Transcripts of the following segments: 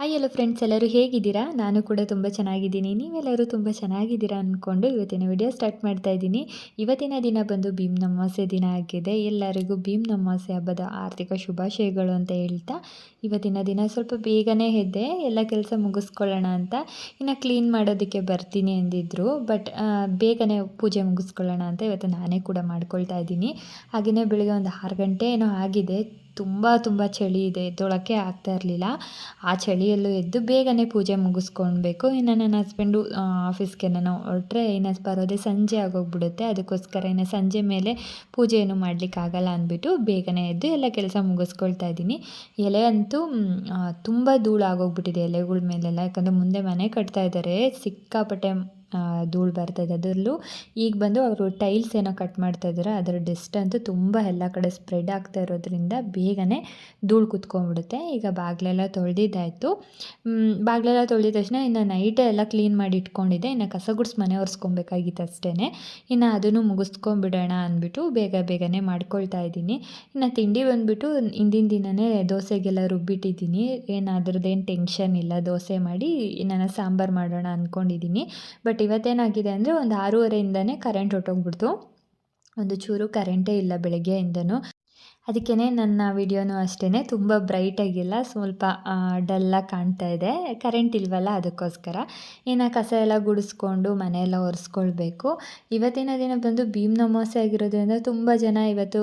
Hi hello friends ಎಲ್ಲರೂ ಹೇಗಿದ್ದೀರಾ? ನಾನು ಕೂಡ ತುಂಬ ಚೆನ್ನಾಗಿದ್ದೀನಿ. ನೀವೆಲ್ಲರೂ ತುಂಬ ಚೆನ್ನಾಗಿದ್ದೀರಾ ಅಂದ್ಕೊಂಡು ಇವತ್ತಿನ ವಿಡಿಯೋ ಸ್ಟಾರ್ಟ್ ಮಾಡ್ತಾ ಇದ್ದೀನಿ. ಇವತ್ತಿನ ದಿನ ಬಂದು ಭೀಮ್ ನಮಾಸೆ ದಿನ ಆಗಿದೆ. ಎಲ್ಲರಿಗೂ ಭೀಮ್ ನಮಾಸೆ ಹಬ್ಬದ ಆರ್ಥಿಕ ಶುಭಾಶಯಗಳು ಅಂತ ಹೇಳ್ತಾ ಇವತ್ತಿನ ದಿನ ಸ್ವಲ್ಪ ಬೇಗನೆ ಎದ್ದೆ, ಎಲ್ಲ ಕೆಲಸ ಮುಗಿಸ್ಕೊಳ್ಳೋಣ ಅಂತ. ಇನ್ನು ಕ್ಲೀನ್ ಮಾಡೋದಕ್ಕೆ ಬರ್ತೀನಿ ಅಂದಿದ್ರು ಬಟ್ ಬೇಗನೆ ಪೂಜೆ ಮುಗಿಸ್ಕೊಳ್ಳೋಣ ಅಂತ ಇವತ್ತು ನಾನೇ ಕೂಡ ಮಾಡ್ಕೊಳ್ತಾ ಇದ್ದೀನಿ. ಹಾಗೆಯೇ ಬೆಳಿಗ್ಗೆ ಒಂದು ಆರು ಗಂಟೆ ಏನೋ ಆಗಿದೆ, ತುಂಬ ತುಂಬ ಚಳಿ ಇದೆ, ಎದ್ದೊಳಕ್ಕೆ ಆಗ್ತಾ ಇರಲಿಲ್ಲ. ಆ ಚಳಿಯಲ್ಲೂ ಎದ್ದು ಬೇಗನೆ ಪೂಜೆ ಮುಗಿಸ್ಕೊಳ್ಬೇಕು. ಇನ್ನು ನನ್ನ ಹಸ್ಬೆಂಡು ಆಫೀಸ್ಗೆ ನಾನು ಹೊರಟ್ರೆ ಇನ್ನು ಬರೋದೇ ಸಂಜೆ ಆಗೋಗ್ಬಿಡುತ್ತೆ. ಅದಕ್ಕೋಸ್ಕರ ಇನ್ನು ಸಂಜೆ ಮೇಲೆ ಪೂಜೆ ಏನು ಮಾಡಲಿಕ್ಕಾಗಲ್ಲ ಅಂದ್ಬಿಟ್ಟು ಬೇಗನೆ ಎದ್ದು ಎಲ್ಲ ಕೆಲಸ ಮುಗಿಸ್ಕೊಳ್ತಾ ಇದ್ದೀನಿ. ಎಲೆ ಅಂತೂ ತುಂಬ ಧೂಳಾಗೋಗ್ಬಿಟ್ಟಿದೆ ಎಲೆಗಳ ಮೇಲೆಲ್ಲ. ಯಾಕಂದರೆ ಮುಂದೆ ಮನೆ ಕಟ್ತಾ ಇದ್ದಾರೆ. ಸಿಕ್ಕಾಪಟ್ಟೆ ಧೂಳು ಬರ್ತಾಯಿದೆ ಅದರಲ್ಲೂ ಈಗ ಬಂದು ಅವರು ಟೈಲ್ಸ್ ಏನೋ ಕಟ್ ಮಾಡ್ತಾ ಇದ್ದಾರೆ. ಅದರ ಡಸ್ಟ್ ಅಂತೂ ತುಂಬ ಎಲ್ಲ ಕಡೆ ಸ್ಪ್ರೆಡ್ ಆಗ್ತಾ ಇರೋದ್ರಿಂದ ಬೇಗನೆ ಧೂಳು ಕುತ್ಕೊಂಡ್ಬಿಡುತ್ತೆ. ಈಗ ಬಾಗಿಲೆಲ್ಲ ತೊಳೆದಿದ್ದಾಯಿತು. ಬಾಗಿಲೆಲ್ಲ ತೊಳೆದ ತಕ್ಷಣ ಇನ್ನು ನೈಟೇ ಎಲ್ಲ ಕ್ಲೀನ್ ಮಾಡಿ ಇಟ್ಕೊಂಡಿದ್ದೆ. ಇನ್ನು ಕಸ ಗುಡ್ಸ್ ಮನೆ ಒರೆಸ್ಕೊಬೇಕಾಗಿತ್ತು ಅಷ್ಟೇ ಇನ್ನು ಅದನ್ನು ಮುಗಿಸ್ಕೊಂಬಿಡೋಣ ಅಂದ್ಬಿಟ್ಟು ಬೇಗ ಬೇಗನೆ ಮಾಡ್ಕೊಳ್ತಾ ಇದ್ದೀನಿ. ಇನ್ನು ತಿಂಡಿ ಬಂದುಬಿಟ್ಟು ಹಿಂದಿನ ದಿನವೇ ದೋಸೆಗೆಲ್ಲ ರುಬ್ಬಿಟ್ಟಿದ್ದೀನಿ. ಏನಾದ್ರದ್ದೇನು ಟೆನ್ಷನ್ ಇಲ್ಲ. ದೋಸೆ ಮಾಡಿ ನಾನು ಸಾಂಬಾರು ಮಾಡೋಣ ಅಂದ್ಕೊಂಡಿದ್ದೀನಿ. ಬಟ್ ಇವತ್ತೇನಾಗಿದೆ ಅಂದರೆ ಒಂದು ಆರೂವರೆಯಿಂದನೇ ಕರೆಂಟ್ ಹೊರ್ಟೋಗ್ಬಿಡ್ತು. ಒಂದು ಚೂರು ಕರೆಂಟೇ ಇಲ್ಲ ಬೆಳಗ್ಗೆಯಿಂದನೂ. ಅದಕ್ಕೇ ನನ್ನ ವಿಡಿಯೋನೂ ಅಷ್ಟೇ ತುಂಬ ಬ್ರೈಟಾಗಿಲ್ಲ ಸ್ವಲ್ಪ ಡಲ್ಲಾಗಿ ಕಾಣ್ತಾ ಇದೆ. ಕರೆಂಟ್ ಇಲ್ವಲ್ಲ ಅದಕ್ಕೋಸ್ಕರ. ಇನ್ನು ಕಸ ಎಲ್ಲ ಗುಡಿಸ್ಕೊಂಡು ಮನೆಯೆಲ್ಲ ಒರೆಸ್ಕೊಳ್ಬೇಕು. ಇವತ್ತಿನ ದಿನ ಬಂದು ಭೀಮ್ ನಮೋಸೆ ಆಗಿರೋದ್ರಿಂದ ತುಂಬ ಜನ ಇವತ್ತು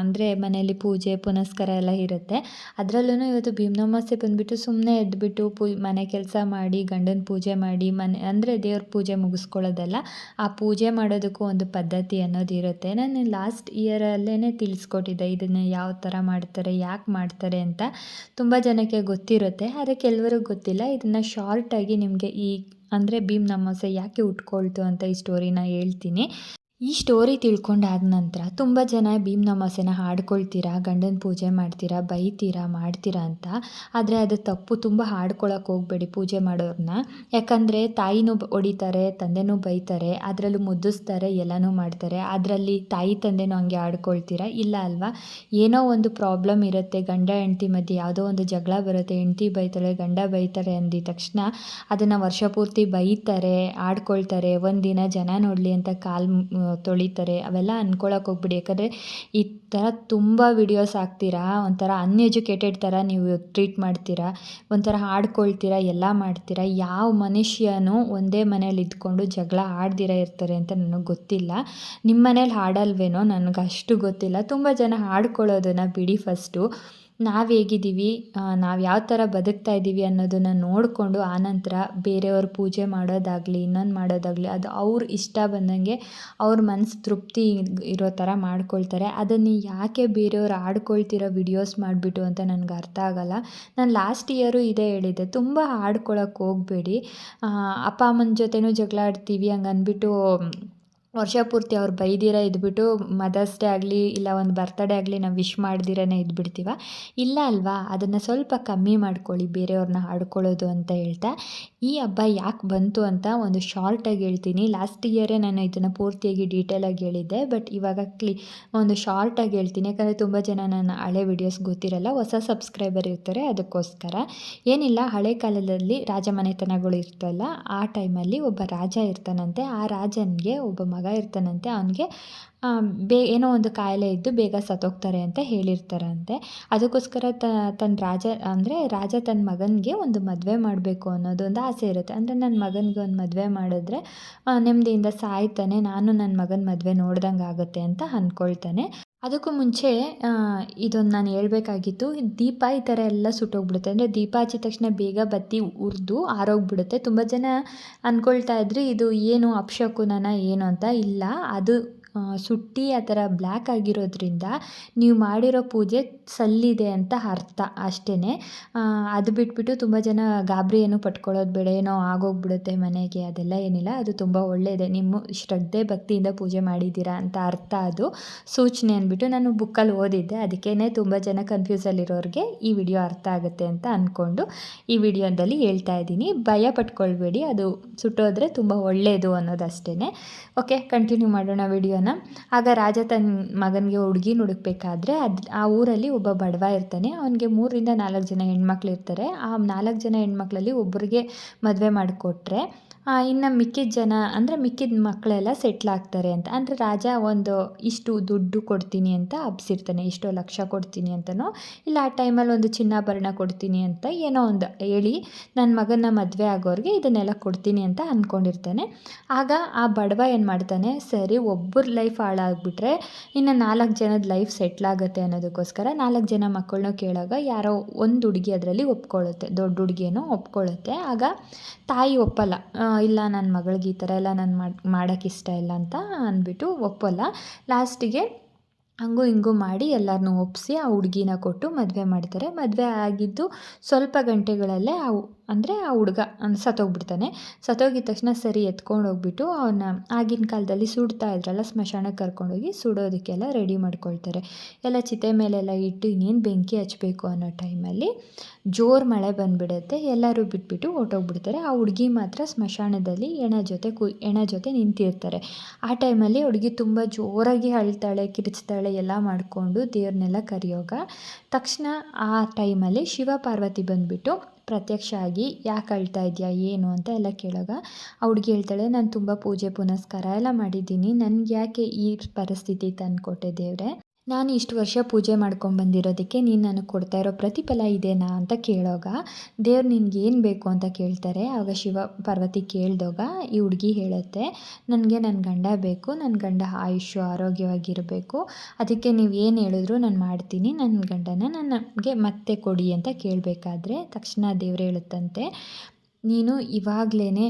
ಅಂದರೆ ಮನೆಯಲ್ಲಿ ಪೂಜೆ, ಪುನಸ್ಕಾರ ಎಲ್ಲ ಇರುತ್ತೆ. ಅದರಲ್ಲೂ ಇವತ್ತು ಭೀಮ್ ನಮೋಸೆ ಬಂದುಬಿಟ್ಟು ಸುಮ್ಮನೆ ಎದ್ದುಬಿಟ್ಟು ಪೂ, ಮನೆ ಕೆಲಸ ಮಾಡಿ, ಗಂಡನ ಪೂಜೆ ಮಾಡಿ, ಮನೆ, ಅಂದರೆ ದೇವ್ರ ಪೂಜೆ ಮುಗಿಸ್ಕೊಳ್ಳೋದಲ್ಲ, ಆ ಪೂಜೆ ಮಾಡೋದಕ್ಕೂ ಒಂದು ಪದ್ಧತಿ ಅನ್ನೋದು ಇರುತ್ತೆ ನಾನು ಲಾಸ್ಟ್ ಇಯರಲ್ಲೇ ತಿಳಿಸ್ಕೊಟ್ಟಿದ್ದೆ, ಇದನ್ನು ಯಾವ ಥರ ಮಾಡ್ತಾರೆ, ಯಾಕೆ ಮಾಡ್ತಾರೆ ಅಂತ ತುಂಬ ಜನಕ್ಕೆ ಗೊತ್ತಿರುತ್ತೆ. ಆದರೆ ಕೆಲವರಿಗೆ ಗೊತ್ತಿಲ್ಲ. ಇದನ್ನು ಶಾರ್ಟಾಗಿ ನಿಮಗೆ ಈ ಅಂದರೆ ಭೀಮ್ ನಮಾಸೆ ಯಾಕೆ ಉಟ್ಕೊಳ್ತು ಅಂತ ಈ ಸ್ಟೋರಿನ ಹೇಳ್ತೀನಿ. ಈ ಸ್ಟೋರಿ ತಿಳ್ಕೊಂಡಾದ ನಂತರ ತುಂಬ ಜನ ಭೀಮ್ ನಮಾಸೆನ ಹಾಡ್ಕೊಳ್ತೀರಾ, ಗಂಡನ ಪೂಜೆ ಮಾಡ್ತೀರಾ, ಬೈತೀರಾ, ಮಾಡ್ತೀರಾ ಅಂತ. ಆದರೆ ಅದು ತಪ್ಪು, ತುಂಬ ಹಾಡ್ಕೊಳಕ್ಕೆ ಹೋಗಬೇಡಿ ಪೂಜೆ ಮಾಡೋರನ್ನ ಯಾಕಂದರೆ ತಾಯಿನೂ ಹೊಡಿತಾರೆ ತಂದೆನೂ ಬೈತಾರೆ, ಅದರಲ್ಲೂ ಮುದ್ದಿಸ್ತಾರೆ, ಎಲ್ಲನೂ ಮಾಡ್ತಾರೆ. ಅದರಲ್ಲಿ ತಾಯಿ ತಂದೆನೂ ಹಂಗೆ ಆಡ್ಕೊಳ್ತೀರಾ ಇಲ್ಲ ಅಲ್ವಾ? ಏನೋ ಒಂದು ಪ್ರಾಬ್ಲಮ್ ಇರುತ್ತೆ, ಗಂಡ ಹೆಂಡತಿ ಮಧ್ಯೆ ಯಾವುದೋ ಒಂದು ಜಗಳ ಬರುತ್ತೆ, ಹೆಂಡ್ತಿ ಬೈತಾಳೆ ಗಂಡ ಬೈತಾರೆ ಅಂದಿದ ತಕ್ಷಣ ಅದನ್ನು ವರ್ಷಪೂರ್ತಿ ಬೈತಾರೆ ಆಡ್ಕೊಳ್ತಾರೆ ಒಂದಿನ ಜನ ನೋಡಲಿ ಅಂತ ಕಾಲು ತೊಳಿತಾರೆ, ಅವೆಲ್ಲ ಅಂದ್ಕೊಳಕ್ಕೆ ಹೋಗ್ಬಿಡಿ. ಯಾಕಂದರೆ ಈ ಥರ ತುಂಬ ವಿಡಿಯೋಸ್ ಹಾಕ್ತೀರಾ, ಒಂಥರ ಅನ್ಎಜುಕೇಟೆಡ್ ಥರ ನೀವು ಟ್ರೀಟ್ ಮಾಡ್ತೀರಾ, ಒಂಥರ ಆಡ್ಕೊಳ್ತೀರಾ, ಎಲ್ಲ ಮಾಡ್ತೀರಾ, ಯಾವ ಮನುಷ್ಯನೂ ಒಂದೇ ಮನೇಲಿ ಇದ್ಕೊಂಡು ಜಗಳ ಆಡ್ದಿರ ಇರ್ತಾರೆ ಅಂತ ನನಗೆ ಗೊತ್ತಿಲ್ಲ. ನಿಮ್ಮ ಮನೇಲಿ ಹಾಡಲ್ವೇನೋ ನನಗೆ ಅಷ್ಟು ಗೊತ್ತಿಲ್ಲ. ತುಂಬ ಜನ ಹಾಡ್ಕೊಳ್ಳೋದನ್ನು ಬಿಡಿ ಫಸ್ಟು ನಾವು ಹೇಗಿದ್ದೀವಿ? ನಾವು ಯಾವ ಥರ ಬದುಕ್ತಾ ಇದ್ದೀವಿ ಅನ್ನೋದನ್ನು ನೋಡಿಕೊಂಡು ಆನಂತರ ಬೇರೆಯವ್ರ ಪೂಜೆ ಮಾಡೋದಾಗಲಿ, ಇನ್ನೊಂದು ಮಾಡೋದಾಗಲಿ, ಅದು ಅವ್ರ ಇಷ್ಟ ಬಂದಂಗೆ ಅವ್ರ ಮನಸ್ಸು ತೃಪ್ತಿ ಇರೋ ಥರ ಮಾಡ್ಕೊಳ್ತಾರೆ. ಅದನ್ನು ಯಾಕೆ ಬೇರೆಯವ್ರು ಆಡ್ಕೊಳ್ತಿರೋ ವಿಡಿಯೋಸ್ ಮಾಡಿಬಿಟ್ಟು ಅಂತ ನನಗೆ ಅರ್ಥ ಆಗಲ್ಲ. ನಾನು ಲಾಸ್ಟ್ ಇಯರು ಇದೇ ಹೇಳಿದ್ದೆ, ತುಂಬ ಆಡ್ಕೊಳಕ್ಕೆ ಹೋಗಬೇಡಿ. ಅಪ್ಪ ಅಮ್ಮನ ಜೊತೆನೂ ಜಗಳ ಆಡ್ತೀವಿ ಹಂಗನ್ಬಿಟ್ಟು ವರ್ಷ ಪೂರ್ತಿ ಅವ್ರು ಬೈದಿರ, ಇದ್ಬಿಟ್ಟು ಮದರ್ಸ್ ಡೇ ಆಗಲಿ ಇಲ್ಲ ಒಂದು ಬರ್ತಡೇ ಆಗಲಿ ನಾವು ವಿಶ್ ಮಾಡ್ದಿರೇ ಇದ್ಬಿಡ್ತೀವ. ಇಲ್ಲ ಅಲ್ವಾ? ಅದನ್ನು ಸ್ವಲ್ಪ ಕಮ್ಮಿ ಮಾಡ್ಕೊಳ್ಳಿ ಬೇರೆಯವ್ರನ್ನ ಹಾಡ್ಕೊಳ್ಳೋದು ಅಂತ ಹೇಳ್ತಾ. ಈ ಹಬ್ಬ ಯಾಕೆ ಬಂತು ಅಂತ ಒಂದು ಶಾರ್ಟಾಗಿ ಹೇಳ್ತೀನಿ. ಲಾಸ್ಟ್ ಇಯರೇ ನಾನು ಇದನ್ನು ಪೂರ್ತಿಯಾಗಿ ಡೀಟೇಲಾಗಿ ಹೇಳಿದ್ದೆ, ಬಟ್ ಇವಾಗ ಕ್ಲಿ ಒಂದು ಶಾರ್ಟಾಗಿ ಹೇಳ್ತೀನಿ. ಯಾಕಂದರೆ ತುಂಬ ಜನ ನನ್ನ ಹಳೆ ವಿಡಿಯೋಸ್ ಗೊತ್ತಿರಲ್ಲ, ಹೊಸ ಸಬ್ಸ್ಕ್ರೈಬರ್ ಇರ್ತಾರೆ, ಅದಕ್ಕೋಸ್ಕರ. ಏನಿಲ್ಲ, ಹಳೆ ಕಾಲದಲ್ಲಿ ರಾಜಮನೆತನಗಳು ಇರ್ತಲ್ಲ, ಆ ಟೈಮಲ್ಲಿ ಒಬ್ಬ ರಾಜ ಇರ್ತಾನಂತೆ. ಆ ರಾಜನಿಗೆ ಒಬ್ಬ ಮಗ ಇರ್ತಾನಂತೆ ಅವನಿಗೆ. ಬೇ, ಏನೋ ಒಂದು ಕಾಯಿಲೆ ಇದ್ದು ಬೇಗ ಸತ್ತೋಗ್ತಾರೆ ಅಂತ ಹೇಳಿರ್ತಾರಂತೆ. ಅದಕ್ಕೋಸ್ಕರ ತನ್ನ ರಾಜ, ಅಂದರೆ ರಾಜ ತನ್ನ ಮಗನಿಗೆ ಒಂದು ಮದುವೆ ಮಾಡಬೇಕು ಅನ್ನೋದು ಒಂದು ಆಸೆ ಇರುತ್ತೆ. ಅಂದರೆ ನನ್ನ ಮಗನಿಗೆ ಒಂದು ಮದುವೆ ಮಾಡಿದ್ರೆ ನೆಮ್ಮದಿಯಿಂದ ಸಾಯ್ತಾನೆ, ನಾನು ನನ್ನ ಮಗನ ಮದುವೆ ನೋಡ್ದಂಗೆ ಆಗುತ್ತೆ ಅಂತ ಅಂದ್ಕೊಳ್ತಾನೆ ಅದಕ್ಕೂ ಮುಂಚೆ ಇದೊಂದು ನಾನು ಹೇಳಬೇಕಾಗಿತ್ತು, ದೀಪ ಈ ಥರ ಎಲ್ಲ ಸುಟ್ಟೋಗ್ಬಿಡುತ್ತೆ. ಅಂದರೆ ದೀಪ ಹಚ್ಚಿದ ತಕ್ಷಣ ಬೇಗ ಬತ್ತಿ ಉರಿದು ಆರೋಗ್ಬಿಡುತ್ತೆ. ತುಂಬ ಜನ ಅಂದ್ಕೊಳ್ತಾ ಇದ್ರಿ, ಇದು ಏನು ಅಪಶಕುನನ, ಏನು ಅಂತ ಇಲ್ಲ. ಅದು ಸುಟ್ಟು ಆ ಥರ ಬ್ಲ್ಯಾಕ್ ಆಗಿರೋದ್ರಿಂದ ನೀವು ಮಾಡಿರೋ ಪೂಜೆ ಸಲ್ಲಿದೆ ಅಂತ ಅರ್ಥ ಅಷ್ಟೇ ಅದು ಬಿಟ್ಬಿಟ್ಟು ತುಂಬ ಜನ ಗಾಬರಿ ಏನು ಪಟ್ಕೊಳ್ಳೋದು ಬೇಡ, ಏನೋ ಆಗೋಗ್ಬಿಡುತ್ತೆ ಮನೆಗೆ, ಅದೆಲ್ಲ ಏನಿಲ್ಲ, ಅದು ತುಂಬ ಒಳ್ಳೆಯದೆ ನಿಮ್ಮ ಶ್ರದ್ಧೆ, ಭಕ್ತಿಯಿಂದ ಪೂಜೆ ಮಾಡಿದ್ದೀರಾ ಅಂತ ಅರ್ಥ ಅದು. ಸೂಚನೆ ಅಂದ್ಬಿಟ್ಟು ನಾನು ಬುಕ್ಕಲ್ಲಿ ಓದಿದ್ದೆ ಅದಕ್ಕೇ ತುಂಬ ಜನ ಕನ್ಫ್ಯೂಸಲ್ಲಿರೋರಿಗೆ ಈ ವಿಡಿಯೋ ಅರ್ಥ ಆಗುತ್ತೆ ಅಂತ ಅಂದ್ಕೊಂಡು ಈ ವಿಡಿಯೋದಲ್ಲಿ ಹೇಳ್ತಾ ಇದ್ದೀನಿ. ಭಯ ಪಟ್ಕೊಳ್ಬೇಡಿ, ಅದು ಸುಟ್ಟೋದ್ರೆ ತುಂಬ ಒಳ್ಳೆಯದು ಅನ್ನೋದಷ್ಟೇ ಓಕೆ, ಕಂಟಿನ್ಯೂ ಮಾಡೋಣ ವಿಡಿಯೋನ. ವಿಷಯನ ಆಗ ರಾಜ ತನ್ನ ಮಗನಿಗೆ ಹುಡುಗಿ ಹುಡುಕ್ಬೇಕಾದ್ರೆ ಅದು, ಆ ಊರಲ್ಲಿ ಒಬ್ಬ ಬಡವ ಇರ್ತಾನೆ. ಅವನಿಗೆ ಮೂರರಿಂದ ನಾಲ್ಕು ಜನ ಹೆಣ್ಮಕ್ಳು ಇರ್ತಾರೆ. ಆ ನಾಲ್ಕು ಜನ ಹೆಣ್ಮಕ್ಳಲ್ಲಿ ಒಬ್ಬರಿಗೆ ಮದುವೆ ಮಾಡಿಕೊಟ್ರೆ ಇನ್ನು ಮಿಕ್ಕಿದ ಜನ, ಅಂದರೆ ಮಿಕ್ಕಿದ ಮಕ್ಕಳೆಲ್ಲ ಸೆಟ್ಲ್ ಆಗ್ತಾರೆ ಅಂತ. ಅಂದರೆ ರಾಜ ಒಂದು ಇಷ್ಟು ದುಡ್ಡು ಕೊಡ್ತೀನಿ ಅಂತ ಹಬ್ಸಿರ್ತಾನೆ ಇಷ್ಟೋ ಲಕ್ಷ ಕೊಡ್ತೀನಿ ಅಂತನೋ, ಇಲ್ಲ ಆ ಟೈಮಲ್ಲಿ ಒಂದು ಚಿನ್ನಾಭರಣ ಕೊಡ್ತೀನಿ ಅಂತ ಏನೋ ಒಂದು ಹೇಳಿ ನನ್ನ ಮಗನ ಮದುವೆ ಆಗೋರಿಗೆ ಇದನ್ನೆಲ್ಲ ಕೊಡ್ತೀನಿ ಅಂತ ಅಂದ್ಕೊಂಡಿರ್ತಾನೆ ಆಗ ಆ ಬಡವ ಏನು ಮಾಡ್ತಾನೆ, ಸರಿ, ಒಬ್ಬರ ಲೈಫ್ ಹಾಳಾಗ್ಬಿಟ್ರೆ ಇನ್ನು ನಾಲ್ಕು ಜನದ ಲೈಫ್ ಸೆಟ್ಲ್ ಆಗುತ್ತೆ ಅನ್ನೋದಕ್ಕೋಸ್ಕರ ನಾಲ್ಕು ಜನ ಮಕ್ಕಳನ್ನ ಕೇಳಾಗ ಯಾರೋ ಒಂದು ಹುಡುಗಿ ಅದರಲ್ಲಿ ಒಪ್ಕೊಳ್ಳುತ್ತೆ, ದೊಡ್ಡ ಹುಡುಗಿಯೇನೋ ಒಪ್ಕೊಳ್ಳುತ್ತೆ. ಆಗ ತಾಯಿ ಒಪ್ಪಲ್ಲ ಇಲ್ಲ ನನ್ನ ಮಗಳಿಗೆ ಈ ಥರ ಎಲ್ಲ ನಾನು ಮಾಡಿ ಮಾಡೋಕ್ಕೆ ಇಷ್ಟ ಇಲ್ಲ ಅಂತ ಅಂದ್ಬಿಟ್ಟು ಒಪ್ಪಲ್ಲ. ಲಾಸ್ಟಿಗೆ ಹಂಗೂ ಹಿಂಗೂ ಮಾಡಿ ಎಲ್ಲರನ್ನೂ ಒಪ್ಪಿಸಿ ಆ ಹುಡುಗಿನ ಕೊಟ್ಟು ಮದುವೆ ಮಾಡ್ತಾರೆ. ಮದುವೆ ಆಗಿದ್ದು ಸ್ವಲ್ಪ ಗಂಟೆಗಳಲ್ಲೇ ಆ ಅಂದರೆ ಆ ಹುಡುಗ ಸತ್ತೋಗ್ಬಿಡ್ತಾನೆ. ಸತ್ತೋಗಿದ ತಕ್ಷಣ ಸರಿ ಎತ್ಕೊಂಡು ಹೋಗ್ಬಿಟ್ಟು ಅವನ್ನ ಆಗಿನ ಕಾಲದಲ್ಲಿ ಸುಡ್ತಾ ಇದ್ರಲ್ಲ ಸ್ಮಶಾನಕ್ಕೆ ಕರ್ಕೊಂಡೋಗಿ ಸುಡೋದಕ್ಕೆಲ್ಲ ರೆಡಿ ಮಾಡ್ಕೊಳ್ತಾರೆ. ಎಲ್ಲ ಚಿತೆ ಮೇಲೆಲ್ಲ ಇಟ್ಟು ಇನ್ನೇನು ಬೆಂಕಿ ಹಚ್ಚಬೇಕು ಅನ್ನೋ ಟೈಮಲ್ಲಿ ಜೋರು ಮಳೆ ಬಂದುಬಿಡುತ್ತೆ. ಎಲ್ಲರೂ ಬಿಟ್ಬಿಟ್ಟು ಹೊಟ್ಟೋಗ್ಬಿಡ್ತಾರೆ ಆ ಹುಡುಗಿ ಮಾತ್ರ ಸ್ಮಶಾನದಲ್ಲಿ ಎಣ ಜೊತೆ ಕು ಎಣ ಜೊತೆ ನಿಂತಿರ್ತಾರೆ. ಆ ಟೈಮಲ್ಲಿ ಹುಡುಗಿ ತುಂಬ ಜೋರಾಗಿ ಅಳ್ತಾಳೆ, ಕಿರಿಚ್ತಾಳೆ. ಎಲ್ಲ ಮಾಡಿಕೊಂಡು ದೇವ್ರನ್ನೆಲ್ಲ ಕರೆಯೋಗ. ತಕ್ಷಣ ಆ ಟೈಮಲ್ಲಿ ಶಿವ ಪಾರ್ವತಿ ಬಂದುಬಿಟ್ಟು ಪ್ರತ್ಯಕ್ಷ ಆಗಿ ಯಾಕೆ ಅಳ್ತಾ ಇದೆಯಾ, ಏನು ಅಂತ ಎಲ್ಲ ಕೇಳೋಗ ಹುಡ್ಗಿ ಹೇಳ್ತಾಳೆ, ನಾನು ತುಂಬ ಪೂಜೆ ಪುನಸ್ಕಾರ ಎಲ್ಲ ಮಾಡಿದ್ದೀನಿ. ನನಗೆ ಯಾಕೆ ಈ ಪರಿಸ್ಥಿತಿ ತಂದುಕೊಟ್ಟೆ ದೇವರೇ? ನಾನು ಇಷ್ಟು ವರ್ಷ ಪೂಜೆ ಮಾಡ್ಕೊಂಡು ಬಂದಿರೋದಕ್ಕೆ ನೀನು ನನಗೆ ಕೊಡ್ತಾ ಇರೋ ಪ್ರತಿಫಲ ಇದೇನಾ ಅಂತ ಕೇಳೋಗ, ದೇವ್ರು ನಿನ್ಗೆ ಏನು ಬೇಕು ಅಂತ ಕೇಳ್ತಾರೆ. ಆಗ ಶಿವ ಪಾರ್ವತಿ ಕೇಳಿದೋಗ ಈ ಹುಡುಗಿ ಹೇಳುತ್ತೆ, ನನಗೆ ನನ್ನ ಗಂಡ ಬೇಕು ನನ್ನ ಗಂಡ ಆಯುಷ್ಯು ಆರೋಗ್ಯವಾಗಿರಬೇಕು. ಅದಕ್ಕೆ ನೀವು ಏನು ಹೇಳಿದ್ರು ನಾನು ಮಾಡ್ತೀನಿ. ನನ್ನ ಗಂಡನ ನನಗೆ ಮತ್ತೆ ಕೊಡಿ ಅಂತ ಕೇಳಬೇಕಾದ್ರೆ ತಕ್ಷಣ ದೇವ್ರು ಹೇಳುತ್ತಂತೆ, ನೀನು ಇವಾಗಲೇ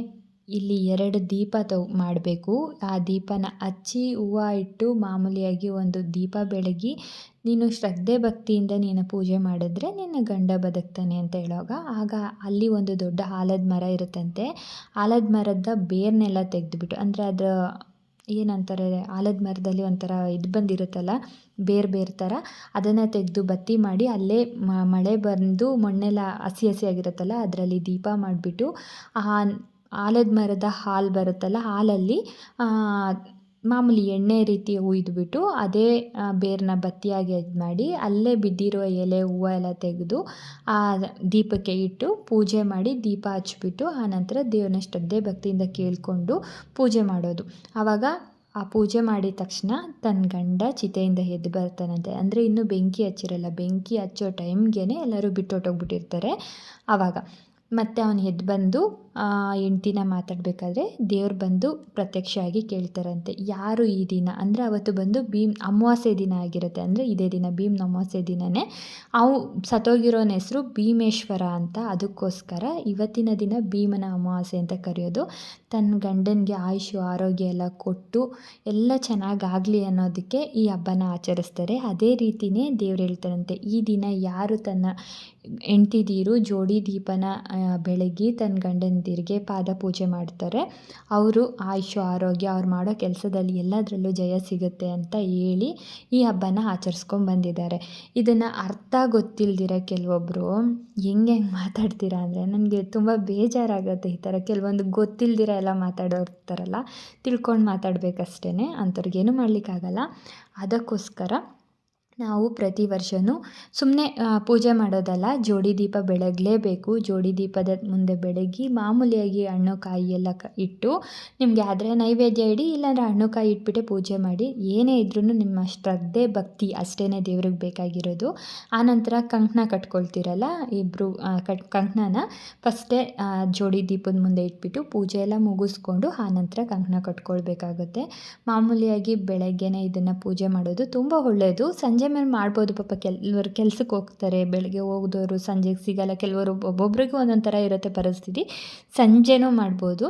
ಇಲ್ಲಿ ಎರಡು ದೀಪ ತಗೊ ಮಾಡಬೇಕು. ಆ ದೀಪನ ಹಚ್ಚಿ ಹೂವು ಇಟ್ಟು ಮಾಮೂಲಿಯಾಗಿ ಒಂದು ದೀಪ ಬೆಳಗಿ, ನೀನು ಶ್ರದ್ಧೆ ಭಕ್ತಿಯಿಂದ ನೀನು ಪೂಜೆ ಮಾಡಿದ್ರೆ ನಿನ್ನ ಗಂಡ ಬದುಕ್ತಾನೆ ಅಂತ ಹೇಳುವಾಗ, ಆಗ ಅಲ್ಲಿ ಒಂದು ದೊಡ್ಡ ಆಲದ ಮರ ಇರುತ್ತಂತೆ. ಆಲದ ಮರದ ಬೇರ್ನೆಲ್ಲ ತೆಗೆದುಬಿಟ್ಟು, ಅಂದರೆ ಅದರ ಏನಂತಾರೆ, ಆಲದ ಮರದಲ್ಲಿ ಒಂಥರ ಇದು ಬಂದಿರುತ್ತಲ್ಲ, ಬೇರೆ ಬೇರೆ ಥರ, ಅದನ್ನು ತೆಗೆದು ಬತ್ತಿ ಮಾಡಿ ಅಲ್ಲೇ ಮಳೆ ಬಂದು ಮಣ್ಣೆಲ್ಲ ಹಸಿ ಹಸಿಯಾಗಿರುತ್ತಲ್ಲ ಅದರಲ್ಲಿ ದೀಪ ಮಾಡಿಬಿಟ್ಟು ಆ ಆಲದ ಮರದ ಹಾಲು ಬರುತ್ತಲ್ಲ, ಹಾಲಲ್ಲಿ ಮಾಮೂಲಿ ಎಣ್ಣೆ ರೀತಿ ಹುಯ್ದುಬಿಟ್ಟು ಅದೇ ಬೇರನ್ನ ಬತ್ತಿಯಾಗಿ ಇದು ಮಾಡಿ ಅಲ್ಲೇ ಬಿದ್ದಿರೋ ಎಲೆ, ಹೂವು ಎಲ್ಲ ತೆಗೆದು ಆ ದೀಪಕ್ಕೆ ಇಟ್ಟು ಪೂಜೆ ಮಾಡಿ ದೀಪ ಹಚ್ಬಿಟ್ಟು ಆನಂತರ ದೇವ್ರನ್ನ ಶ್ರದ್ಧೆ ಭಕ್ತಿಯಿಂದ ಕೇಳಿಕೊಂಡು ಪೂಜೆ ಮಾಡೋದು. ಆವಾಗ ಆ ಪೂಜೆ ಮಾಡಿದ ತಕ್ಷಣ ತನ್ನ ಗಂಡ ಚಿತೆಯಿಂದ ಎದ್ದು ಬರ್ತಾನಂತೆ. ಅಂದರೆ ಇನ್ನೂ ಬೆಂಕಿ ಹಚ್ಚಿರಲ್ಲ, ಬೆಂಕಿ ಹಚ್ಚೋ ಟೈಮ್ಗೆ ಎಲ್ಲರೂ ಬಿಟ್ಟು ಹೊರ್ಟೋಗ್ಬಿಟ್ಟಿರ್ತಾರೆ ಆವಾಗ. ಮತ್ತು ಅವನು ಎದ್ದು ಬಂದು ಹೆಂಡ್ತಿನ ಮಾತಾಡಬೇಕಾದ್ರೆ ದೇವ್ರು ಬಂದು ಪ್ರತ್ಯಕ್ಷವಾಗಿ ಕೇಳ್ತಾರಂತೆ. ಯಾರು ಈ ದಿನ? ಅಂದರೆ ಅವತ್ತು ಬಂದು ಭೀಮ್ ಅಮಾವಾಸ್ಯೆ ದಿನ ಆಗಿರುತ್ತೆ. ಅಂದರೆ ಇದೇ ದಿನ ಭೀಮ್ ಅಮಾವಾಸ್ಯೆ ದಿನವೇ ಅವು ಸತ್ತೋಗಿರೋನ ಹೆಸರು ಭೀಮೇಶ್ವರ ಅಂತ. ಅದಕ್ಕೋಸ್ಕರ ಇವತ್ತಿನ ದಿನ ಭೀಮನ ಅಮಾವಾಸ್ಯೆ ಅಂತ ಕರೆಯೋದು. ತನ್ನ ಗಂಡನಿಗೆ ಆಯುಷು, ಆರೋಗ್ಯ ಎಲ್ಲ ಕೊಟ್ಟು ಎಲ್ಲ ಚೆನ್ನಾಗಾಗಲಿ ಅನ್ನೋದಕ್ಕೆ ಈ ಹಬ್ಬನ ಆಚರಿಸ್ತಾರೆ. ಅದೇ ರೀತಿಯೇ ದೇವ್ರು ಹೇಳ್ತಾರಂತೆ, ಈ ದಿನ ಯಾರು ತನ್ನ ಹೆಂಡ್ತಿದೀರು ಜೋಡಿ ದೀಪನ ಬೆಳಗಿ ತನ್ನ ಗಂಡನ ತಿರುಗಿ ಪಾದ ಪೂಜೆ ಮಾಡ್ತಾರೆ. ಅವರು ಆಯುಷು, ಆರೋಗ್ಯ ಅವ್ರು ಮಾಡೋ ಕೆಲಸದಲ್ಲಿ ಎಲ್ಲದರಲ್ಲೂ ಜಯ ಸಿಗುತ್ತೆ ಅಂತ ಹೇಳಿ ಈ ಹಬ್ಬನ ಆಚರಿಸ್ಕೊಂಡು ಬಂದಿದ್ದಾರೆ. ಇದನ್ನು ಅರ್ಥ ಗೊತ್ತಿಲ್ದಿರ ಕೆಲವೊಬ್ಬರು ಹೆಂಗೆ ಹೆಂಗೆ ಮಾತಾಡ್ತೀರಾ ಅಂದರೆ ನನಗೆ ತುಂಬ ಬೇಜಾರಾಗುತ್ತೆ ಈ ಥರ ಕೆಲವೊಂದು ಗೊತ್ತಿಲ್ದಿರ ಎಲ್ಲ ಮಾತಾಡೋರ್ತಾರಲ್ಲ, ತಿಳ್ಕೊಂಡು ಮಾತಾಡಬೇಕಷ್ಟೇ ಅಂಥವ್ರಿಗೇನು ಮಾಡಲಿಕ್ಕಾಗಲ್ಲ. ಅದಕ್ಕೋಸ್ಕರ ನಾವು ಪ್ರತಿ ವರ್ಷವೂ ಸುಮ್ಮನೆ ಪೂಜೆ ಮಾಡೋದಲ್ಲ, ಜೋಡಿ ದೀಪ ಬೆಳಗಲೇಬೇಕು. ಜೋಡಿ ದೀಪದ ಮುಂದೆ ಬೆಳಗಿ ಮಾಮೂಲಿಯಾಗಿ ಹಣ್ಣು, ಕಾಯಿ ಎಲ್ಲ ಕ, ಇಟ್ಟು ನಿಮಗೆ ಆದರೆ ನೈವೇದ್ಯ ಇಡಿ, ಇಲ್ಲಾಂದರೆ ಹಣ್ಣು, ಕಾಯಿ ಇಟ್ಬಿಟ್ಟೆ ಪೂಜೆ ಮಾಡಿ. ಏನೇ ಇದ್ರೂ ನಿಮ್ಮ ಶ್ರದ್ಧೆ, ಭಕ್ತಿ ಅಷ್ಟೇ ದೇವ್ರಿಗೆ ಬೇಕಾಗಿರೋದು. ಆನಂತರ ಕಂಕಣ ಕಟ್ಕೊಳ್ತಿರಲ್ಲ ಇಬ್ಬರು ಕಟ್, ಕಂಕಣನ ಫಸ್ಟೇ ಜೋಡಿ ದೀಪದ ಮುಂದೆ ಇಟ್ಬಿಟ್ಟು ಪೂಜೆ ಎಲ್ಲ ಮುಗಿಸ್ಕೊಂಡು ಆನಂತರ ಕಂಕಣ ಕಟ್ಕೊಳ್ಬೇಕಾಗುತ್ತೆ. ಮಾಮೂಲಿಯಾಗಿ ಬೆಳಗ್ಗೆನೇ ಇದನ್ನು ಪೂಜೆ ಮಾಡೋದು ತುಂಬ ಒಳ್ಳೆಯದು ಸಂಜೆ ಮೇಲೆ ಮಾಡ್ಬೋದು ಪಾಪ. ಕೆಲವರು ಕೆಲ್ಸಕ್ಕೆ ಹೋಗ್ತಾರೆ, ಬೆಳಗ್ಗೆ ಹೋಗಿದವರು ಸಂಜೆಗೆ ಸಿಗಲ್ಲ, ಕೆಲವರು ಒಬ್ಬೊಬ್ರಿಗೂ ಒಂದೊಂದು ಥರ ಇರುತ್ತೆ ಪರಿಸ್ಥಿತಿ. ಸಂಜೆನೂ ಮಾಡ್ಬೋದು.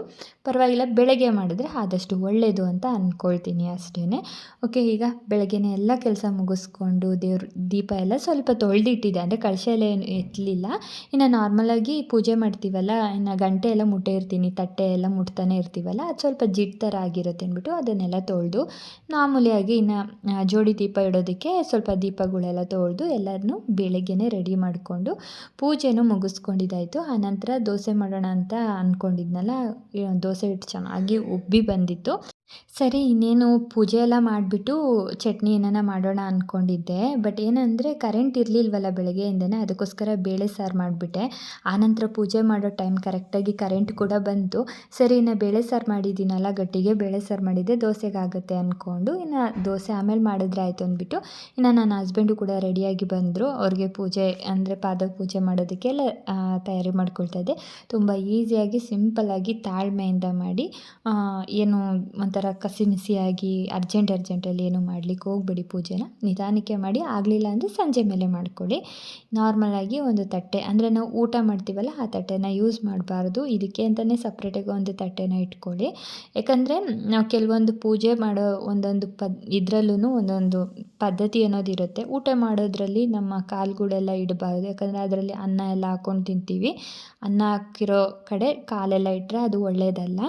ಪರವಾಗಿಲ್ಲ, ಬೆಳಗ್ಗೆ ಮಾಡಿದ್ರೆ ಆದಷ್ಟು ಒಳ್ಳೆಯದು ಅಂತ ಅಂದ್ಕೊಳ್ತೀನಿ ಅಷ್ಟೇ ಓಕೆ, ಈಗ ಬೆಳಗ್ಗೆನೇ ಎಲ್ಲ ಕೆಲಸ ಮುಗಿಸ್ಕೊಂಡು ದೇವ್ರ ದೀಪ ಎಲ್ಲ ಸ್ವಲ್ಪ ತೊಳೆದಿಟ್ಟಿದೆ. ಅಂದರೆ ಕಳಶ ಎಲ್ಲ ಏನು ಎತ್ತಲಿಲ್ಲ ಇನ್ನು ನಾರ್ಮಲಾಗಿ ಪೂಜೆ ಮಾಡ್ತೀವಲ್ಲ, ಇನ್ನು ಗಂಟೆ ಎಲ್ಲ ಮುಟ್ಟೇ ಇರ್ತೀನಿ, ತಟ್ಟೆ ಎಲ್ಲ ಮುಟ್ತಾನೆ ಇರ್ತೀವಲ್ಲ, ಅದು ಸ್ವಲ್ಪ ಜಿಡ್ ಥರ ಆಗಿರುತ್ತೆ ಅಂದ್ಬಿಟ್ಟು ಅದನ್ನೆಲ್ಲ ತೊಳೆದು ಮಾಮೂಲಿಯಾಗಿ ಇನ್ನು ಜೋಡಿ ದೀಪ ಇಡೋದಕ್ಕೆ ಸ್ವಲ್ಪ ದೀಪಗಳೆಲ್ಲ ತೊಳೆದು ಎಲ್ಲರನ್ನೂ ಬೆಳಗ್ಗೆನೇ ರೆಡಿ ಮಾಡಿಕೊಂಡು ಪೂಜೆನೂ ಮುಗಿಸ್ಕೊಂಡಿದ್ದಾಯಿತು. ಆನಂತರ ದೋಸೆ ಮಾಡೋಣ ಅಂತ ಅಂದ್ಕೊಂಡಿದ್ನಲ್ಲ ದೋಸೆ ಹಿಟ್ಟು ಚೆನ್ನಾಗಿ ಉಬ್ಬಿ ಬಂದಿತ್ತು. ಸರಿ, ಇನ್ನೇನು ಪೂಜೆ ಎಲ್ಲ ಮಾಡಿಬಿಟ್ಟು ಚಟ್ನಿ ಏನಾನ ಮಾಡೋಣ ಅಂದ್ಕೊಂಡಿದ್ದೆ ಬಟ್ ಏನಂದರೆ ಕರೆಂಟ್ ಇರಲಿಲ್ವಲ್ಲ ಬೆಳಗ್ಗೆಯಿಂದನೇ, ಅದಕ್ಕೋಸ್ಕರ ಬೇಳೆ ಸಾರು ಮಾಡಿಬಿಟ್ಟೆ. ಆನಂತರ ಪೂಜೆ ಮಾಡೋ ಟೈಮ್ ಕರೆಕ್ಟಾಗಿ ಕರೆಂಟ್ ಕೂಡ ಬಂತು. ಸರಿ, ಇನ್ನು ಬೇಳೆ ಸಾರು ಮಾಡಿದ್ದೀನಲ್ಲ, ಗಟ್ಟಿಗೆ ಬೇಳೆ ಸಾರು ಮಾಡಿದ್ದೆ ದೋಸೆಗಾಗುತ್ತೆ ಅಂದ್ಕೊಂಡು ಇನ್ನು ದೋಸೆ ಆಮೇಲೆ ಮಾಡಿದ್ರೆ ಆಯಿತು ಅಂದ್ಬಿಟ್ಟು ಇನ್ನು ನನ್ನ ಹಸ್ಬೆಂಡು ಕೂಡ ರೆಡಿಯಾಗಿ ಬಂದರು. ಅವ್ರಿಗೆ ಪೂಜೆ, ಅಂದರೆ ಪಾದ ಪೂಜೆ ಮಾಡೋದಕ್ಕೆಲ್ಲ ತಯಾರಿ ಮಾಡ್ಕೊಳ್ತಾ ಇದ್ದೆ. ತುಂಬ ಈಸಿಯಾಗಿ ಸಿಂಪಲ್ಲಾಗಿ ತಾಳ್ಮೆಯಿಂದ ಮಾಡಿ ಏನು ಒಂಥರ ಕಸಿ ಮಿಸಿಯಾಗಿ ಅರ್ಜೆಂಟ್ ಅರ್ಜೆಂಟಲ್ಲಿ ಏನು ಮಾಡಲಿಕ್ಕೆ ಹೋಗಬೇಡಿ ಪೂಜೆನ. ನಿಧಾನಕ್ಕೆ ಮಾಡಿ, ಆಗಲಿಲ್ಲ ಅಂದರೆ ಸಂಜೆ ಮೇಲೆ ಮಾಡ್ಕೊಳ್ಳಿ. ನಾರ್ಮಲಾಗಿ ಒಂದು ತಟ್ಟೆ, ಅಂದರೆ ನಾವು ಊಟ ಮಾಡ್ತೀವಲ್ಲ ಆ ತಟ್ಟೆನ ಯೂಸ್ ಮಾಡಬಾರ್ದು. ಇದಕ್ಕೆ ಅಂತಲೇ ಸಪ್ರೇಟಾಗಿ ಒಂದು ತಟ್ಟೆನ ಇಟ್ಕೊಳ್ಳಿ. ಯಾಕಂದರೆ ನಾವು ಕೆಲವೊಂದು ಪೂಜೆ ಮಾಡೋ ಒಂದೊಂದು ಪದ್ ಇದರಲ್ಲೂ ಒಂದೊಂದು ಪದ್ಧತಿ ಅನ್ನೋದಿರುತ್ತೆ ಊಟ ಮಾಡೋದ್ರಲ್ಲಿ ನಮ್ಮ ಕಾಲುಗಳೆಲ್ಲ ಇಡಬಾರ್ದು. ಯಾಕಂದರೆ ಅದರಲ್ಲಿ ಅನ್ನ ಎಲ್ಲ ಹಾಕ್ಕೊಂಡು ತಿಂತೀವಿ. ಅನ್ನ ಹಾಕಿರೋ ಕಡೆ ಕಾಲೆಲ್ಲ ಇಟ್ಟರೆ ಅದು ಒಳ್ಳೆಯದಲ್ಲ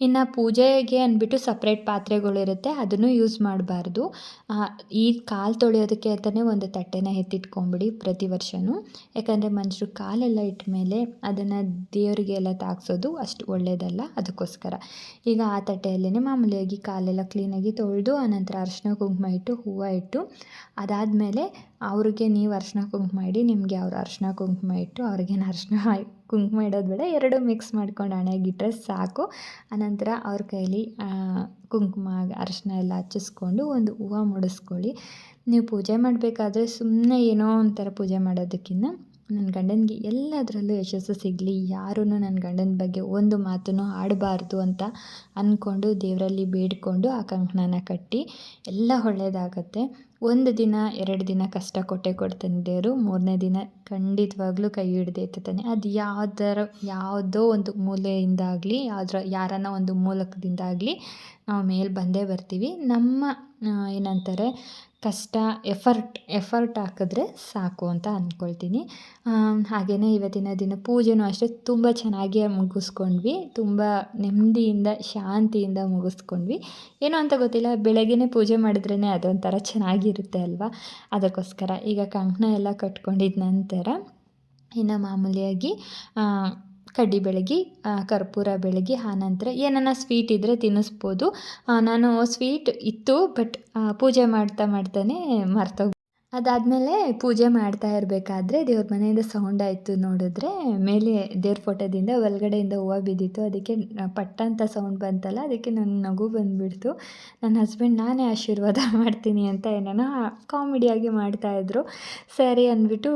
ಇನ್ನು ಪೂಜೆಗೆ ಅಂದ್ಬಿಟ್ಟು ಸಪ್ರೇಟ್ ಪಾತ್ರೆಗಳಿರುತ್ತೆ ಅದನ್ನು ಯೂಸ್ ಮಾಡಬಾರ್ದು. ಈ ಕಾಲು ತೊಳೆಯೋದಕ್ಕೆ ಅಂತಲೇ ಒಂದು ತಟ್ಟೆನ ಎತ್ತಿಟ್ಕೊಂಬಿಡಿ ಪ್ರತಿ ವರ್ಷವೂ ಯಾಕಂದರೆ ಮನುಷ್ಯರು ಕಾಲೆಲ್ಲ ಇಟ್ಟ ಮೇಲೆ ಅದನ್ನು ದೇವರಿಗೆಲ್ಲ ತಾಗಿಸೋದು ಅಷ್ಟು ಒಳ್ಳೆಯದಲ್ಲ ಅದಕ್ಕೋಸ್ಕರ. ಈಗ ಆ ತಟ್ಟೆಯಲ್ಲೇ ಮಾಮೂಲಿಯಾಗಿ ಕಾಲೆಲ್ಲ ಕ್ಲೀನಾಗಿ ತೊಳೆದು, ಆನಂತರ ಅರಿಶಿನ ಕುಂಕುಮ ಇಟ್ಟು, ಹೂವು ಇಟ್ಟು, ಅದಾದಮೇಲೆ ಅವ್ರಿಗೆ ನೀವು ಅರಿಶಿನ ಕುಂಕುಮ ಇಡಿ, ನಿಮಗೆ ಅವ್ರು ಅರಿಶಿನ ಕುಂಕುಮ ಇಟ್ಟು, ಅವ್ರಿಗೇನು ಅರಿಶಿನ ಕುಂಕುಮ ಇಡೋದು ಬೇಡ, ಎರಡು ಮಿಕ್ಸ್ ಮಾಡ್ಕೊಂಡು ಹಣೆಗಿಟ್ರೆ ಸಾಕು. ಆನಂತರ ಅವ್ರ ಕೈಲಿ ಕುಂಕುಮ, ಅರಿಶಿನ ಎಲ್ಲ ಹಚ್ಚಿಸ್ಕೊಂಡು ಒಂದು ಹೂವು ಮುಡಿಸ್ಕೊಳ್ಳಿ. ನೀವು ಪೂಜೆ ಮಾಡಬೇಕಾದ್ರೆ ಸುಮ್ಮನೆ ಏನೋ ಒಂಥರ ಪೂಜೆ ಮಾಡೋದಕ್ಕಿಂತ ನನ್ನ ಗಂಡನಿಗೆ ಎಲ್ಲದರಲ್ಲೂ ಯಶಸ್ಸು ಸಿಗಲಿ. ಯಾರೂ ನನ್ನ ಗಂಡನ ಬಗ್ಗೆ ಒಂದು ಮಾತನ್ನು ಆಡಬಾರ್ದು ಅಂತ ಅಂದ್ಕೊಂಡು ದೇವರಲ್ಲಿ ಬೇಡಿಕೊಂಡು ಆ ಕಂಕಣನ ಕಟ್ಟಿ ಎಲ್ಲ ಒಳ್ಳೆಯದಾಗತ್ತೆ ಒಂದು ದಿನ, ಎರಡು ದಿನ ಕಷ್ಟ ಕೊಟ್ಟೆ ಕೊಡ್ತಾನೆ ದೇವರು ಮೂರನೇ ದಿನ ಖಂಡಿತವಾಗ್ಲೂ ಕೈ ಹಿಡ್ದು ಎತ್ತುತ್ತಾನೆ ಅದು ಯಾವ್ದಾರ, ಯಾವುದೋ ಒಂದು ಮೂಲೆಯಿಂದಾಗಲಿ, ಯಾವ್ದಾರ, ಯಾರನ್ನ ಒಂದು ಮೂಲಕದಿಂದಾಗಲಿ ನಾವು ಮೇಲೆ ಬಂದೇ ಬರ್ತೀವಿ. ನಮ್ಮ ಏನಂತಾರೆ ಕಷ್ಟ ಎಫರ್ಟ್ ಎಫರ್ಟ್ ಹಾಕಿದ್ರೆ ಸಾಕು ಅಂತ ಅಂದ್ಕೊಳ್ತೀನಿ ಹಾಗೆಯೇ ಇವತ್ತಿನ ದಿನ ಪೂಜೆನೂ ಅಷ್ಟೇ ತುಂಬ ಚೆನ್ನಾಗಿ ಮುಗಿಸ್ಕೊಂಡ್ವಿ. ತುಂಬ ನೆಮ್ಮದಿಯಿಂದ, ಶಾಂತಿಯಿಂದ ಮುಗಿಸ್ಕೊಂಡ್ವಿ. ಏನೋ ಅಂತ ಗೊತ್ತಿಲ್ಲ, ಬೆಳಗ್ಗೆನೇ ಪೂಜೆ ಮಾಡಿದ್ರೇ ಅದೊಂಥರ ಚೆನ್ನಾಗಿರುತ್ತೆ ಅಲ್ವಾ? ಅದಕ್ಕೋಸ್ಕರ ಈಗ ಕಂಕಣ ಎಲ್ಲ ಕಟ್ಕೊಂಡಿದ್ದ ನಂತರ ಇನ್ನು ಮಾಮೂಲಿಯಾಗಿ ಕಡ್ಡಿ ಬೆಳಗಿ ಕರ್ಪೂರ ಬೆಳಗಿ ಆನಂತರ ಏನನ್ನ ಸ್ವೀಟ್ ಇದ್ದರೆ ತಿನ್ನಿಸ್ಬೋದು. ನಾನು ಸ್ವೀಟ್ ಇತ್ತು ಬಟ್ ಪೂಜೆ ಮಾಡ್ತಾ ಮಾಡ್ತಾನೆ ಮರ್ತೋಗಿ ಅದಾದಮೇಲೆ ಪೂಜೆ ಮಾಡ್ತಾ ಇರಬೇಕಾದ್ರೆ ದೇವ್ರ ಮನೆಯಿಂದ ಸೌಂಡ್ ಆಯಿತು ನೋಡಿದ್ರೆ ಮೇಲೆ ದೇವ್ರ ಫೋಟೋದಿಂದ ಒಳಗಡೆಯಿಂದ ಹೂವು ಬಿದ್ದಿತ್ತು. ಅದಕ್ಕೆ ಪಟ್ಟ ಅಂತ ಸೌಂಡ್ ಬಂತಲ್ಲ, ಅದಕ್ಕೆ ನನ್ನ ನಗು ಬಂದುಬಿಡ್ತು. ನನ್ನ ಹಸ್ಬೆಂಡ್ ನಾನೇ ಆಶೀರ್ವಾದ ಮಾಡ್ತೀನಿ ಅಂತ ಏನೇನೋ ಕಾಮಿಡಿಯಾಗಿ ಮಾಡ್ತಾಯಿದ್ರು ಸರಿ ಅಂದ್ಬಿಟ್ಟು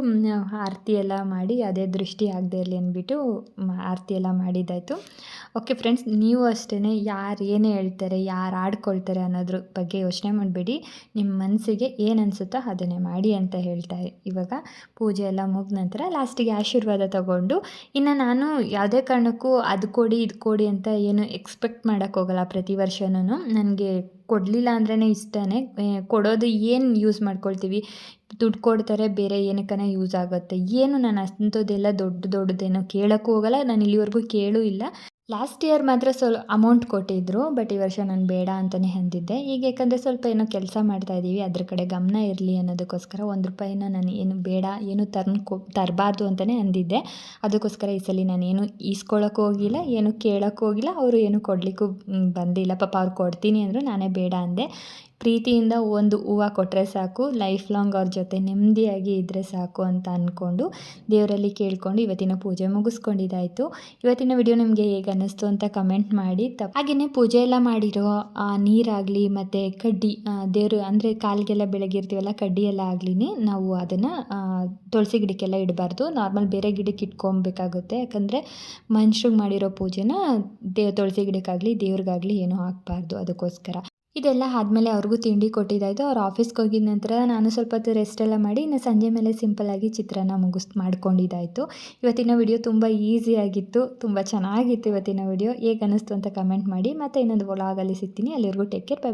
ಆರತಿ ಎಲ್ಲ ಮಾಡಿ, ಅದೇ ದೃಷ್ಟಿ ಆಗದೆ ಇರಲಿ ಅಂದ್ಬಿಟ್ಟು ಆರತಿ ಎಲ್ಲ ಮಾಡಿದ್ದಾಯಿತು. ಓಕೆ ಫ್ರೆಂಡ್ಸ್ ನೀವು ಅಷ್ಟೇ ಯಾರು ಏನೇ ಹೇಳ್ತಾರೆ, ಯಾರು ಆಡ್ಕೊಳ್ತಾರೆ ಅನ್ನೋದ್ರ ಬಗ್ಗೆ ಯೋಚನೆ ಮಾಡಬೇಡಿ. ನಿಮ್ಮ ಮನಸ್ಸಿಗೆ ಏನು ಅನಿಸುತ್ತೋ ಅದನ್ನೇ ಮಾಡಿ ಅಂತ ಹೇಳ್ತಾ ಇವಾಗ ಪೂಜೆ ಎಲ್ಲ ಮುಗಿದ ನಂತರ ಲಾಸ್ಟಿಗೆ ಆಶೀರ್ವಾದ ತಗೊಂಡು ಇನ್ನು ನಾನು ಯಾವುದೇ ಕಾರಣಕ್ಕೂ ಅದು ಕೊಡಿ, ಇದು ಕೊಡಿ ಅಂತ ಏನು ಎಕ್ಸ್ಪೆಕ್ಟ್ ಮಾಡೋಕ್ಕೋಗಲ್ಲ ಪ್ರತಿ ವರ್ಷವೂ ನನಗೆ ಕೊಡಲಿಲ್ಲ ಅಂದ್ರೇ ಇಷ್ಟನೇ. ಕೊಡೋದು ಏನು ಯೂಸ್ ಮಾಡ್ಕೊಳ್ತೀವಿ? ದುಡ್ಡು ಕೊಡ್ತಾರೆ, ಬೇರೆ ಏನಕ್ಕನ ಯೂಸ್ ಆಗುತ್ತೆ. ಏನು ನಾನು ಅಂಥದ್ದೆಲ್ಲ ದೊಡ್ಡ ದೊಡ್ಡದೇನೋ ಕೇಳೋಕ್ಕೂ ಹೋಗಲ್ಲ. ನಾನು ಇಲ್ಲಿವರೆಗೂ ಕೇಳೂ ಇಲ್ಲ. ಲಾಸ್ಟ್ ಇಯರ್ ಮಾತ್ರ ಸ್ವಲ್ಪ ಅಮೌಂಟ್ ಕೊಟ್ಟಿದ್ದರು ಬಟ್ ಈ ವರ್ಷ ನಾನು ಬೇಡ ಅಂತಲೇ ಅಂದಿದ್ದೆ. ಈಗ ಯಾಕಂದರೆ ಸ್ವಲ್ಪ ಏನೋ ಕೆಲಸ ಮಾಡ್ತಾ ಇದ್ದೀವಿ ಅದ್ರ ಕಡೆ ಗಮನ ಇರಲಿ ಅನ್ನೋದಕ್ಕೋಸ್ಕರ ಒಂದು ರೂಪಾಯಿನ ನಾನು ಏನು ಬೇಡ, ಏನು ಕೊ, ತರಬಾರ್ದು ಅಂತಲೇ ಅಂದಿದ್ದೆ. ಅದಕ್ಕೋಸ್ಕರ ಈ ಸಲ ಏನು ಈಸ್ಕೊಳ್ಳೋಕ್ಕೂ ಹೋಗಿಲ್ಲ, ಏನು ಕೇಳೋಕ್ಕೂ ಹೋಗಿಲ್ಲ, ಅವರು ಏನು ಕೊಡಲಿಕ್ಕೂ ಬಂದಿಲ್ಲ. ಪಾಪ ಅವ್ರು ಕೊಡ್ತೀನಿ ಅಂದರು ನಾನೇ ಬೇಡ ಅಂದೆ. ಪ್ರೀತಿಯಿಂದ ಒಂದು ಹೂವು ಕೊಟ್ಟರೆ ಸಾಕು ಲೈಫ್ ಲಾಂಗ್ ಅವ್ರ ಜೊತೆ ನೆಮ್ಮದಿಯಾಗಿ ಇದ್ದರೆ ಸಾಕು ಅಂತ ಅಂದ್ಕೊಂಡು ದೇವರಲ್ಲಿ ಕೇಳಿಕೊಂಡು ಇವತ್ತಿನ ಪೂಜೆ ಮುಗಿಸ್ಕೊಂಡಿದ್ದಾಯಿತು. ಇವತ್ತಿನ ವಿಡಿಯೋ ನಿಮಗೆ ಹೇಗೆ ಅನ್ನಿಸ್ತು ಅಂತ ಕಮೆಂಟ್ ಮಾಡಿ. ತಪ್ಪು ಹಾಗೆಯೇ ಪೂಜೆ ಎಲ್ಲ ಮಾಡಿರೋ ನೀರಾಗಲಿ ಮತ್ತು ಕಡ್ಡಿ ದೇವರು ಅಂದರೆ ಕಾಲಿಗೆಲ್ಲ ಬೆಳಗಿರ್ತೀವಲ್ಲ, ಕಡ್ಡಿ ಎಲ್ಲ ನಾವು ಅದನ್ನು ತುಳಸಿ ಗಿಡಕ್ಕೆಲ್ಲ ಇಡಬಾರ್ದು. ನಾರ್ಮಲ್ ಬೇರೆ ಗಿಡಕ್ಕೆ ಇಟ್ಕೊಬೇಕಾಗುತ್ತೆ ಯಾಕಂದರೆ ಮನುಷ್ಯರಿಗೆ ಮಾಡಿರೋ ಪೂಜೆನ ದೇವ್ ತುಳಸಿ ಗಿಡಕ್ಕಾಗಲಿ ದೇವ್ರಿಗಾಗಲಿ ಏನೂ ಹಾಕ್ಬಾರ್ದು ಅದಕ್ಕೋಸ್ಕರ. ಇದೆಲ್ಲ ಆದಮೇಲೆ ಅವ್ರಿಗೂ ತಿಂಡಿ ಕೊಟ್ಟಿದ್ದಾಯಿತು. ಅವ್ರು ಆಫೀಸ್ಗೆ ಹೋಗಿದ ನಂತರ ನಾನು ಸ್ವಲ್ಪ ಹೊತ್ತು ರೆಸ್ಟ್ ಎಲ್ಲ ಮಾಡಿ ಇನ್ನು ಸಂಜೆ ಮೇಲೆ ಸಿಂಪಲ್ಲಾಗಿ ಚಿತ್ರಾನ್ನ ಮುಗಿಸ್, ಮಾಡ್ಕೊಂಡಿದ್ದಾಯಿತು. ಇವತ್ತಿನ ವಿಡಿಯೋ ತುಂಬ ಈಸಿಯಾಗಿತ್ತು ತುಂಬ ಚೆನ್ನಾಗಿತ್ತು ಇವತ್ತಿನ ವಿಡಿಯೋ ಹೇಗೆ ಅನ್ನಿಸ್ತು ಅಂತ ಕಮೆಂಟ್ ಮಾಡಿ. ಮತ್ತು ಇನ್ನೊಂದು ವ್ಲಾಗಲ್ಲಿ ಸಿಗ್ತೀನಿ. ಅಲ್ಲಿವರೆಗೂ ಟೇಕ್ ಕೇರ್ ಬೈ